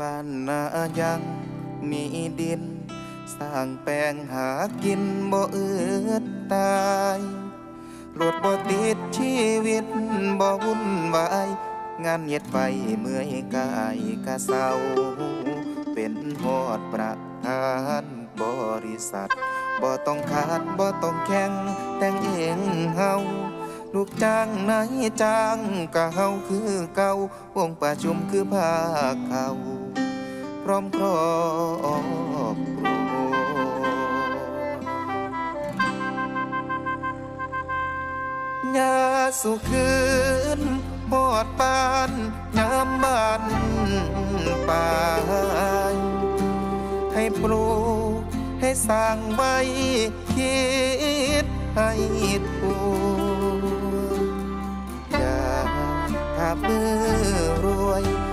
บ้านนายังมีดิน สร้างแปลงหากินบ่อืดตายรถบ่ติดชีวิตบ่วุ่นวายงานเย็ดไปเมื่อยกายกะเศร้า เป็นหอดประธานบริษัท บ่ต้องขาดบ่ต้องแข่งแต่งเองเฮา ลูกจ้างนายจ้างกะเฮาคือเก่าวงประชุมคือภาคเขาพร้อมครอบครัวยาสุคืนปอดปานยามบ้านป่าให้ปลูกให้สร้างไว้คิดให้ถูก อย่าถ้ามือรวย